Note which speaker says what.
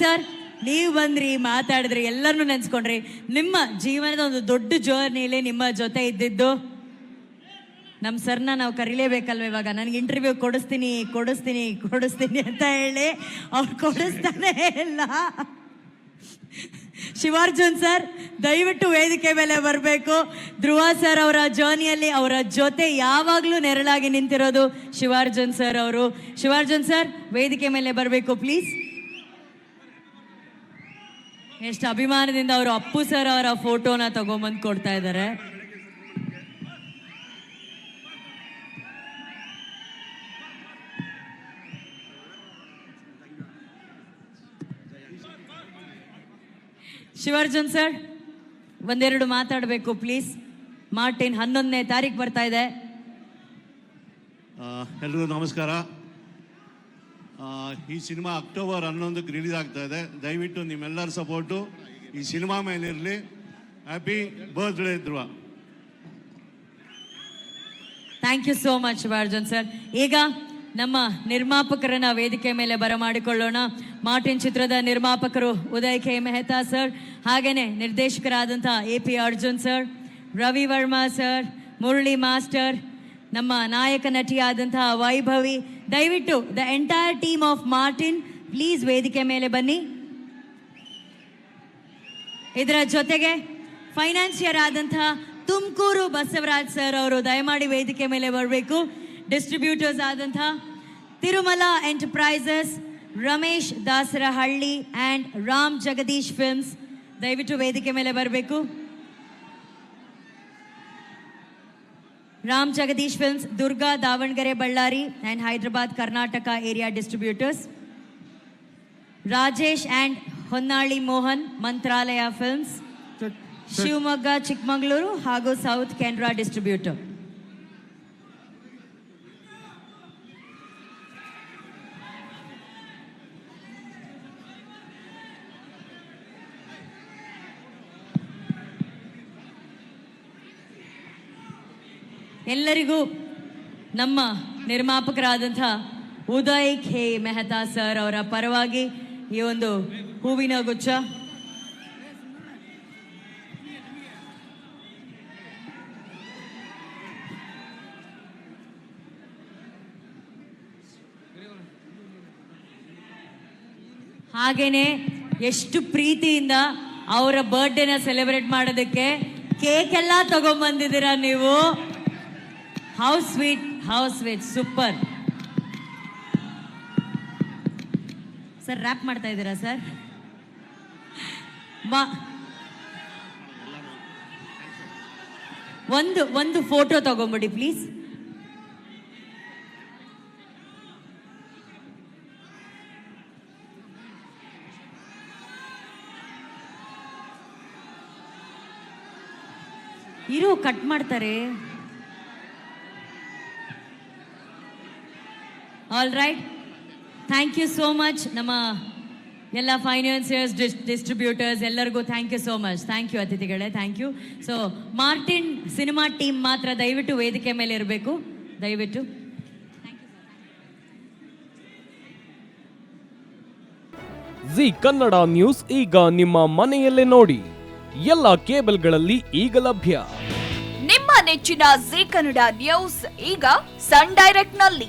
Speaker 1: Sir, ನೀವು ಬಂದ್ರಿ, ಮಾತಾಡಿದ್ರಿ, ಎಲ್ಲರನ್ನೂ ನೆನ್ಸ್ಕೊಂಡ್ರಿ. ನಿಮ್ಮ ಜೀವನದ ಒಂದು ದೊಡ್ಡ ಜರ್ನಿಲಿ ನಿಮ್ಮ ಜೊತೆ ಇದ್ದಿದ್ದು? ನಮ್ಮ ಸರ್ನ ನಾವು ಕರಿಲೇಬೇಕಲ್ವ ಇವಾಗ? ನನಗೆ ಇಂಟರ್ವ್ಯೂ ಕೊಡಿಸ್ತೀನಿ ಕೊಡಿಸ್ತೀನಿ ಕೊಡಿಸ್ತೀನಿ ಅಂತ ಹೇಳಿ ಅವ್ರು ಕೊಡಿಸ್ತಾನೆ ಇಲ್ಲ. ಶಿವಾರ್ಜುನ್ ಸರ್, ದಯವಿಟ್ಟು ವೇದಿಕೆ ಮೇಲೆ ಬರಬೇಕು. ಧ್ರುವ ಸರ್ ಅವರ ಜರ್ನಿಯಲ್ಲಿ ಅವರ ಜೊತೆ ಯಾವಾಗಲೂ ನೆರಳಾಗಿ ನಿಂತಿರೋದು ಶಿವಾರ್ಜುನ್ ಸರ್ ಅವರು. ಶಿವಾರ್ಜುನ್ ಸರ್, ವೇದಿಕೆ ಮೇಲೆ ಬರಬೇಕು ಪ್ಲೀಸ್ ಎಷ್ಟು ಅಭಿಮಾನದಿಂದ ಅವರು ಅಪ್ಪು ಸರ್ ಅವರ ಫೋಟೋನ ತಗೊಂಬಂದು ಕೊಡ್ತಾ ಇದ್ದಾರೆ. ಶಿವಾರ್ಜುನ್ ಸರ್ ಒಂದೆರಡು ಮಾತಾಡಬೇಕು ಪ್ಲೀಸ್ ಮಾರ್ಟಿನ್ ಹನ್ನೊಂದನೇ ತಾರೀಕು ಬರ್ತಾ ಇದೆ.
Speaker 2: ಆ, ಎಲ್ರಿಗೂ ನಮಸ್ಕಾರ. ಈ ಸಿನಿಮಾ ಅಕ್ಟೋಬರ್ ಹನ್ನೊಂದಕ್ಕೆ ರಿಲೀಸ್ ಆಗ್ತಾ ಇದೆ. ದಯವಿಟ್ಟು ನಿಮ್ಮೆಲ್ಲರ ಸಪೋರ್ಟು ಈ ಸಿನಿಮಾ ಮೇಲಿರಲಿ. Happy birthday Dhruva.
Speaker 1: Thank you so much Arjun sir ಈಗ ನಮ್ಮ ನಿರ್ಮಾಪಕರನ್ನ ವೇದಿಕೆ ಮೇಲೆ ಬರಮಾಡಿಕೊಳ್ಳೋಣ ಮಾರ್ಟಿನ್ ಚಿತ್ರದ ನಿರ್ಮಾಪಕರು ಉದಯ್ ಕೆ. ಮೆಹ್ತಾ ಸರ್ ಹಾಗೇನೆ ನಿರ್ದೇಶಕರಾದಂಥ A P Arjun sir Ravi Varma sir Murali master, ನಮ್ಮ ನಾಯಕ ನಟಿಯಾದಂತಹ ವೈಭವಿ ದಯವಿಟ್ಟು the entire team of Martin please ವೇದಿಕೆ ಮೇಲೆ ಬನ್ನಿ. ಇದರ ಜೊತೆಗೆ ಫೈನಾನ್ಷಿಯರ್ ಆದಂತಹ ತುಮಕೂರು ಬಸವರಾಜ್ ಸರ್ ಅವರು ದಯಮಾಡಿ ವೇದಿಕೆ ಮೇಲೆ ಬರಬೇಕು. ಡಿಸ್ಟ್ರಿಬ್ಯೂಟರ್ಸ್ ಆದಂತಹ Tirumala enterprises Ramesh Dasarahalli and Ram Jagadish films ದಯವಿಟ್ಟು ವೇದಿಕೆ ಮೇಲೆ ಬರಬೇಕು. Ram Jagadish Films, Durga, Davangere, Ballari, and Hyderabad, Karnataka area distributors. Rajesh and Honnali Mohan, Mantralaya Films. Shivamogga, Chikmagaluru, Hago South, Kendra distributor. ಎಲ್ಲರಿಗೂ ನಮ್ಮ ನಿರ್ಮಾಪಕರಾದಂಥ Uday K Mehta sir ಅವರ ಪರವಾಗಿ ಈ ಒಂದು ಹೂವಿನ ಗುಚ್ಛ. ಹಾಗೇನೆ ಎಷ್ಟು ಪ್ರೀತಿಯಿಂದ ಅವರ ಬರ್ಡೇನ ಸೆಲೆಬ್ರೇಟ್ ಮಾಡೋದಕ್ಕೆ ಕೇಕ್ ಎಲ್ಲ ತಗೊಂಡ್ಬಂದಿದ್ದೀರಾ ನೀವು? How sweet how sweet super sir rap ಮಾಡ್ತಾ ಇದ್ದೀರಾ ಸರ್ ಒಂದು ಒಂದು ಫೋಟೋ ತಗೊಂಬಿಡಿ ಪ್ಲೀಸ್ ಇರು ಕಟ್ ಮಾಡ್ತಾರೆ. All right thank you so much ನಮ್ಮ ಎಲ್ಲ ಫೈನಾನ್ಸಿಯರ್ಸ್ ಡಿಸ್ಟ್ರಿಬ್ಯೂಟರ್ಸ್ ಎಲ್ಲರಿಗೂ thank you so much thank you ಅತಿಥಿಗಳೇ thank you so Martin cinema team ಮಾತ್ರ ದಯವಿಟ್ಟು ವೇದಿಕೆ ಮೇಲೆ ಇರಬೇಕು ದಯವಿಟ್ಟು
Speaker 3: ಜಿ ಕನ್ನಡ ನ್ಯೂಸ್ ಈಗ ನಿಮ್ಮ ಮನೆಯಲ್ಲೇ ನೋಡಿ. ಎಲ್ಲ ಕೇಬಲ್ಗಳಲ್ಲಿ ಈಗ ಲಭ್ಯ.
Speaker 4: ನಿಮ್ಮ ನೆಚ್ಚಿನ ಜಿ ಕನ್ನಡ ನ್ಯೂಸ್ ಈಗ ಸನ್ ಡೈರೆಕ್ಟ್ನಲ್ಲಿ.